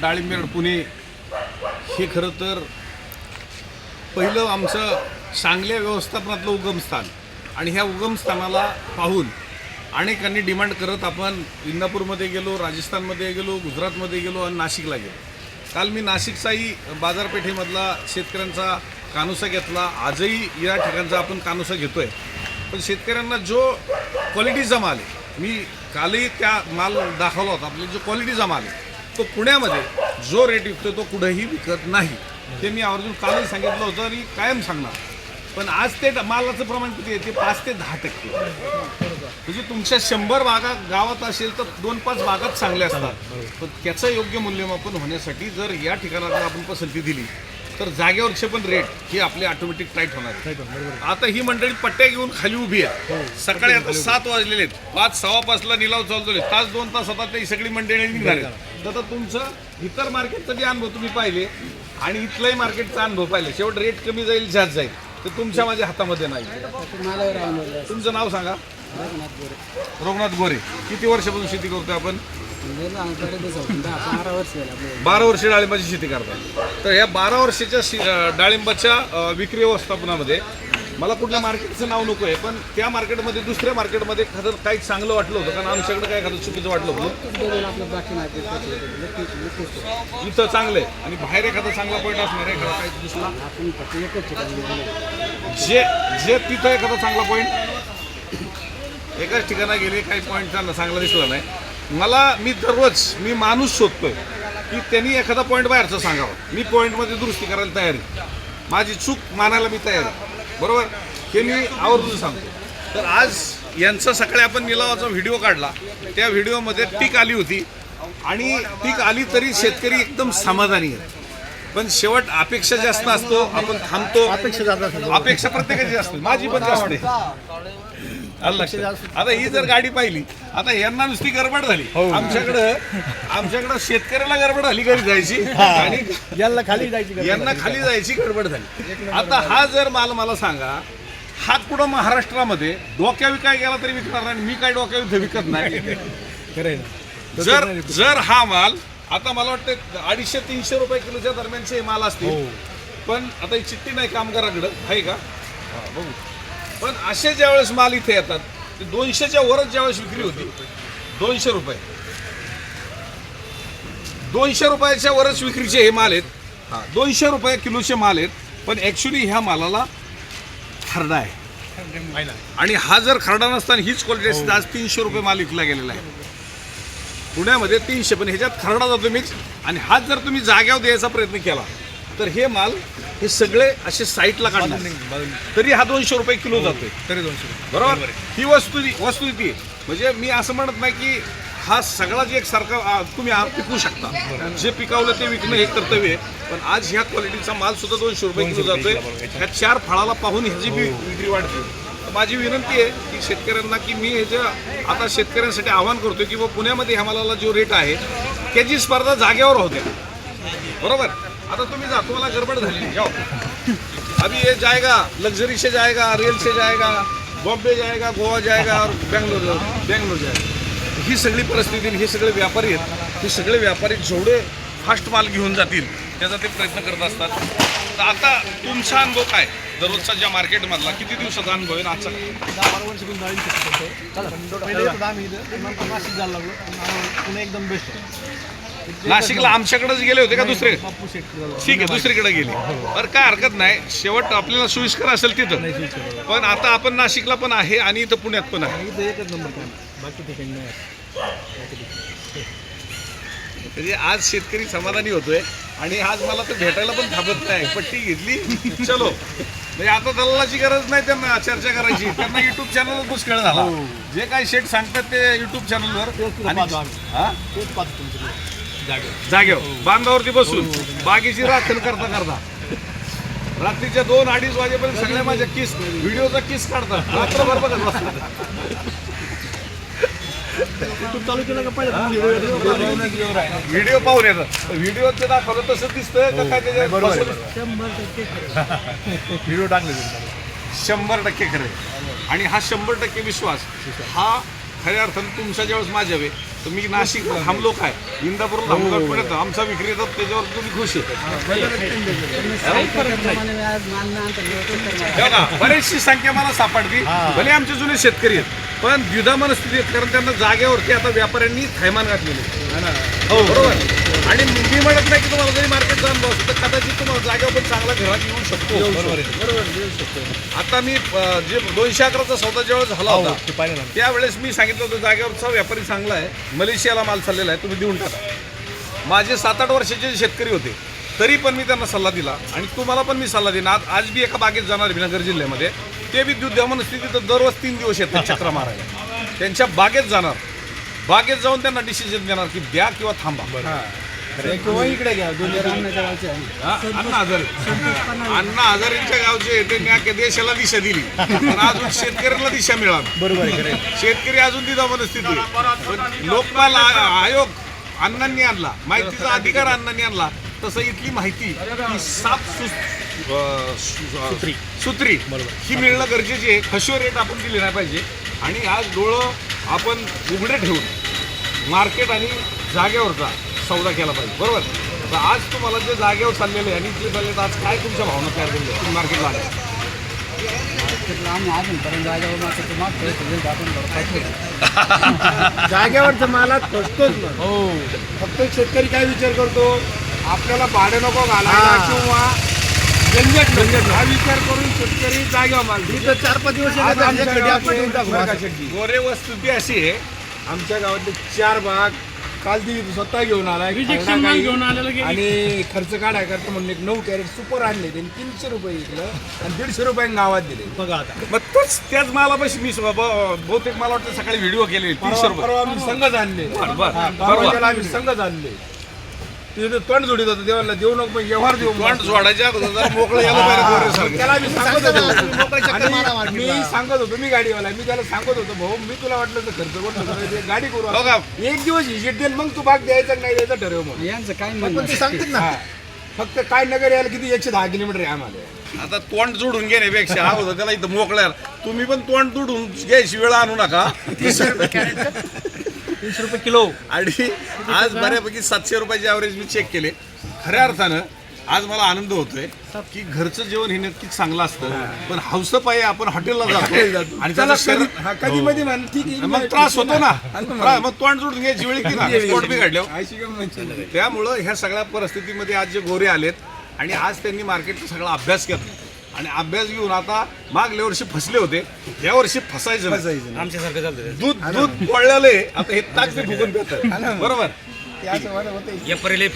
डाळिंबेड पुणे हे खरं तर पहिलं आमचं चांगल्या व्यवस्थापनातलं उगमस्थान आणि ह्या उगमस्थानाला पाहून अनेकांनी डिमांड करत आपण इंदापूरमध्ये गेलो राजस्थानमध्ये गेलो गुजरातमध्ये गेलो आणि नाशिकला गेलो. काल मी नाशिकचाही बाजारपेठेमधला शेतकऱ्यांचा कानुसा घेतला. आजही या ठिकाणचा आपण कानुसा घेतो आहे पण शेतकऱ्यांना जो क्वालिटीचा माल आहे मी कालही त्या माल दाखवला होता. आपले जो क्वालिटीचा माल आहे तो पुण्यामध्ये जो रेट विकतो तो कुठेही विकत नाही. ते मी आवर्जून कालही सांगितलं होतं आणि कायम सांगणार. पण आज ते मालाचं प्रमाण किती आहे? ते पाच ते दहा टक्के. म्हणजे तुमच्या शंभर बागा गावात असेल तर दोन पाच बागात चांगल्या असतात. पण त्याचं योग्य मूल्यमापन होण्यासाठी जर या ठिकाणाला आपण पसंती दिली तर जागेवरचे पण रेट हे आपले ऑटोमॅटिक टाईट होणार. आता ही मंडळी पट्ट्या घेऊन खाली उभी आहे. सकाळी आता सात वाजलेले आहेत. पाच सव्वा पाचला निलाव चालू झाले तास दोन तास आता ही सगळी मंडळी निघणार आहेत आता तुमचं इतर मार्केटचा जे अनुभव तुम्ही पाहिले आणि इथलाही मार्केटचा अनुभव पाहिले. शेवट रेट कमी जाईल जास्त जाईल. तर तुमच्या माझ्या हातामध्ये नाही. तुमचं नाव सांगा. रघुनाथ गोरे. रघुनाथ गोरे किती वर्षापासून शेती करतोय आपण? बारा वर्ष डाळिंबाची शेती करतात तर या बारा वर्षाच्या डाळिंबाच्या विक्री व्यवस्थापनामध्ये मला कुठल्या मार्केटचं नाव नको आहे पण त्या मार्केटमध्ये दुसऱ्या मार्केटमध्ये एखादं काही चांगलं वाटलं होतं कारण आमच्याकडे काय एखादं चुकीचं वाटलं होतं. इथं चांगलं आहे आणि बाहेर एखादा चांगला पॉईंट असणार आहे एखादा काही दुसरा. जे जे तिथं एखादा चांगला पॉईंट एकाच ठिकाणा गेले काही पॉईंट त्यांना चांगला दिसला नाही. मला मी दररोज मी माणूस शोधतोय की त्यांनी एखादा पॉईंट बाहेरचा सांगावा. मी पॉईंटमध्ये दुरुस्ती करायला तयार आहे. माझी चूक मानायला मी तयार आहे. बरोबर? हे मी आवर्जून सांगतो. तर आज यांचा सकाळी आपण निलावाचा व्हिडिओ काढला. त्या व्हिडिओमध्ये टीक आली होती. आणि टीक आली तरी शेतकरी एकदम समाधानी आहे पण शेवट अपेक्षा जास्त असतो आपण थांबतो. अपेक्षा जास्त अपेक्षा प्रत्येकाची असते. माझी पण जास्त आहे? आता ही जर गाडी पाहिली आता यांना नुसती गडबड झाली. आमच्याकडं आमच्याकडं शेतकऱ्याला गडबड झाली घरी जायची. आणि याला खाली जायची यांना खाली जायची गडबड झाली. आता हा जर माल मला सांगा हा कुठं महाराष्ट्रामध्ये डोक्या विकाय गेला तरी विकणार नाही मी काय डोक्या विकत नाही? जर जर हा माल आता मला वाटतं अडीचशे तीनशे रुपये किलोच्या दरम्यानचे हे माल असतील पण आता ही चिठ्ठी नाही कामगाराकडं आहे का? हा, बघू. पण असे ज्यावेळेस माल इथे येतात ते दोनशेच्या वरच ज्यावेळेस विक्री होती दोनशे रुपये. दोनशे रुपयाच्या वरच विक्रीचे हे माल आहेत. हा दोनशे रुपये किलोचे माल आहेत पण ॲक्च्युली ह्या मालाला खरडा आहे. आणि हा जर खरडा नसताना हीच क्वालिटी असते आज तीनशे रुपये माल विकला गेलेला आहे. पुण्यामध्ये तीनशे पण ह्याच्यात खरडा जातो मिक्स आणि हाच जर तुम्ही जाग्यावर द्यायचा प्रयत्न केला तर हे माल हे सगळे असे साईटला काढणार. तरी हा दोनशे रुपये किलो जातोय. तरी दोनशे बरोबर? ही वस्तू वस्तू ती म्हणजे मी असं म्हणत नाही की हा सगळा जे एक सारखा तुम्ही पिकवू शकता. जे पिकवलं ते विकणं हे कर्तव्य आहे. पण आज ह्या क्वालिटीचा माल सुद्धा दोनशे रुपये किलो जातोय. ह्या चार फळाला पाहून ह्याची बी विक्री वाढते. तर माझी विनंती आहे की शेतकऱ्यांना की मी ह्याच्या आता शेतकऱ्यांसाठी आवाहन करतोय की बाबा पुण्यामध्ये ह्या मालाला जो रेट आहे त्याची स्पर्धा जागेवर होते. बरोबर? आता तुम्ही जा तुम्हाला गडबड झाली जाओ अभी ये जाएगा लग्जरी से जाएगा रेल से जाएगा बॉम्बे जाएगा गोवा जाएगा और बेंगलोर बेंगलोर जाएगा ही सगळी परिस्थिती हे सगळे व्यापारी आहेत. हे सगळे व्यापारी जेवढे फास्ट माल घेऊन जातील त्याचा ते प्रयत्न करत असतात. तर आता तुमचा अनुभव काय? दररोजचा ज्या मार्केटमधला किती दिवसाचा अनुभव आहे आजचा? एकदम बेस्ट आहे. नाशिकला आमच्याकडेच गेले होते का दुसरे? ठीक आहे दुसरीकडे गेले. तर काय हरकत नाही. शेवट आपल्याला सोयीस्कर असेल तिथं. पण आता आपण नाशिकला पण आहे आणि इथं पुण्यात पण आहे. म्हणजे आज शेतकरी समाधानी होतोय आणि आज मला तर भेटायला पण थांबत नाही. पट्टी घेतली. चलो. म्हणजे आता दलालाची गरज नाही त्यांना चर्चा करायची. त्यांना युट्यूब चॅनल पुष्कळ झाला जे काही शेट सांगतात ते युट्यूब तेच चॅनलवर हा जागेवर. जागेवर बांधावरती बसून. बागेची राखण करता करता. रात्रीच्या दोन अडीच वाजेपर्यंत सगळ्या माझ्या किस व्हिडिओचा किस काढतात रात्रभर बघत बसतात. YouTube चालू केलं का पहिलं व्हिडिओ पाहून येतात. व्हिडिओचं दाखवलं तसं दिसतंय का काय टक्के खरं. व्हिडिओ टाकले. शंभर टक्के खरे आणि हा शंभर टक्के विश्वास. हा खऱ्या अर्थानं तुमच्या ज्यावेळेस माझ्यावे तुम्ही नाशिक थांबलो काय? इंदापूरला थांबलो पर्यंत आमचा विक्री येतात त्याच्यावर तुम्ही खुश आहे. हे बरीचशी संख्या मला सापडली. भले आमचे जुने शेतकरी आहेत पण द्विधा मनस्थिती आहेत कारण त्यांना जागेवरती आता व्यापाऱ्यांनी थैमान घातलेले हो. बरोबर. आणि मी म्हणत नाही की तुम्हाला जरी मार्केट जाऊन बसतो तर कदाचित तुम्हाला जागेवर पण चांगला घरात येऊ शकतो. बरोबर आहे. बरोबर आता मी अं, जे दोनशे अकराचा सौदा ज्यावेळेस झाला होता ते पाहिलं ना. त्यावेळेस मी सांगितलं होतं जागेवरचा व्यापारी चांगला आहे मलेशियाला माल चाललेला आहे तुम्ही देऊन टाका. माझे सात आठ वर्षाचे जे शेतकरी होते तरी पण मी त्यांना सल्ला दिला आणि तुम्हाला पण मी सल्ला देईन. आज आज बी एका बागेत जाणार आहे नगर जिल्ह्यामध्ये. ते बी दुध्या मनस्थितीत दररोज तीन दिवस येतात चक्र मारायला. त्यांच्या बागेत जाणार. बागेत जाऊन त्यांना डिसिजन देणार की द्या किंवा थांबा. किंवा इकडे घ्या दोन हजार अन्नाच्या गावचे आहे. ना. हा, अण्णा हजारे. अण्णा हजारेंच्या गावचे त्यांनी अख्ख्या देशाला दिशा दिली. पण अजून शेतकऱ्यांना दिशा मिळाली. बरोबर आहे खरं आहे. शेतकरी अजून तिथं मनस्थिती पण लोकपाल आ- आयोग अण्णांनी आणला. माहितीचा अधिकार अण्णांनी आणला. तसं इथली माहिती ही सात सु- अ, सु- सूत्री. सूत्री. ही मिळणं गरजेची आहे. खशो रेट आपण दिले नाही पाहिजे. आणि आज डोळं आपण उघडे ठेवून मार्केट आणि जागेवरचा सौदा केला पाहिजे. बरोबर? तर आज तुम्हाला जे जागेवर चाललेले आहे आणि इथले चालले आहेत, आज काय तुमच्या भावना तयार केल्या? तुम्ही मार्केटला मार्केटला आम्ही अजूनपर्यंत जागेवर मार्केट. जागेवरच्या मालात फसतोच ना हो. फक्त शेतकरी काय विचार करतो? आपल्याला भाडं नको घालायला हा. किंवा झंझट नको. हा विचार करून शेतकरी जागेवर माल देतो. तर चार पाच दिवस? गोरे वस्तुती अशी आहे. आमच्या गावातले चार बाग काल ती स्वतः घेऊन माल घेऊन आलेलं की- आणि खर्च काढाय करता म्हणून एक नऊ कॅरेट सुपर आणले त्यांनी तीनशे रुपये विकलं आणि दीडशे रुपये गावात दिले. बघा आता. मग तोच त्याच मालापाशी मी ब- बहुतेक मला वाटतं सकाळी व्हिडिओ केले तीनशे परवा रुपये. परवा आम्ही संघच आणले बरं, बरं. हा, परवा. परवाच्याला आम्ही संघच आणले तिथे तोंड जोडीत होतं. देवाला देऊ नको पण व्यवहार देऊ तोंड अगोदर जरा मोकळं यायला पाहिजे गोरेसारखं. त्याला मी सांगत होतो. आणि मी. सांगत होतो मी गाडीवाला. मी त्याला सांगत होतो भाऊ मी तुला वाटलं तर खर्च कोण ते गाडी करू हो का? आपण. एक दिवस हिशेब देईल मग तू भाग द्यायचा का नाही द्यायचा ठरव मग. यांचं काय पण म्हणणं ते सांगतील ना. हा. फक्त काय नगर यायला किती? एकशे दहा किलोमीटर आहे आम्हाला. आता तोंड जोडून घेण्यापेक्षा हा होतं त्याला इथं मोकळ्या तुम्ही पण तोंड जोडून घ्यायची वेळ आणू नका. तीनशे रुपये किलो. आणि आज बऱ्यापैकी सातशे रुपयाचे ॲव्हरेज मी चेक केले. खऱ्या अर्थानं आज मला आनंद होतोय की घरचं जेवण हे नक्कीच चांगलं असतं. पण हौस पायी आपण हॉटेलला जातो. आणि त्याला कधी हा, मध्ये मग त्रास होतो ना. मग. तोंड जोडून घ्यायची वेळ की ना? स्पोर्ट बिघडल्यावर अशी गंमत आहे. त्यामुळं ह्या सगळ्या परिस्थितीमध्ये आज जे गोरे आलेत आणि आज त्यांनी मार्केटचा सगळा अभ्यास घेतला. आणि अभ्यास घेऊन आता मागल्या वर्षी फसले होते. या वर्षी फसायचं नाही. आमच्यासारखं चालतं दूध दूध पडलेलं आहे. आता हे ताक ते फुकून पितात. बरोबर. या परीले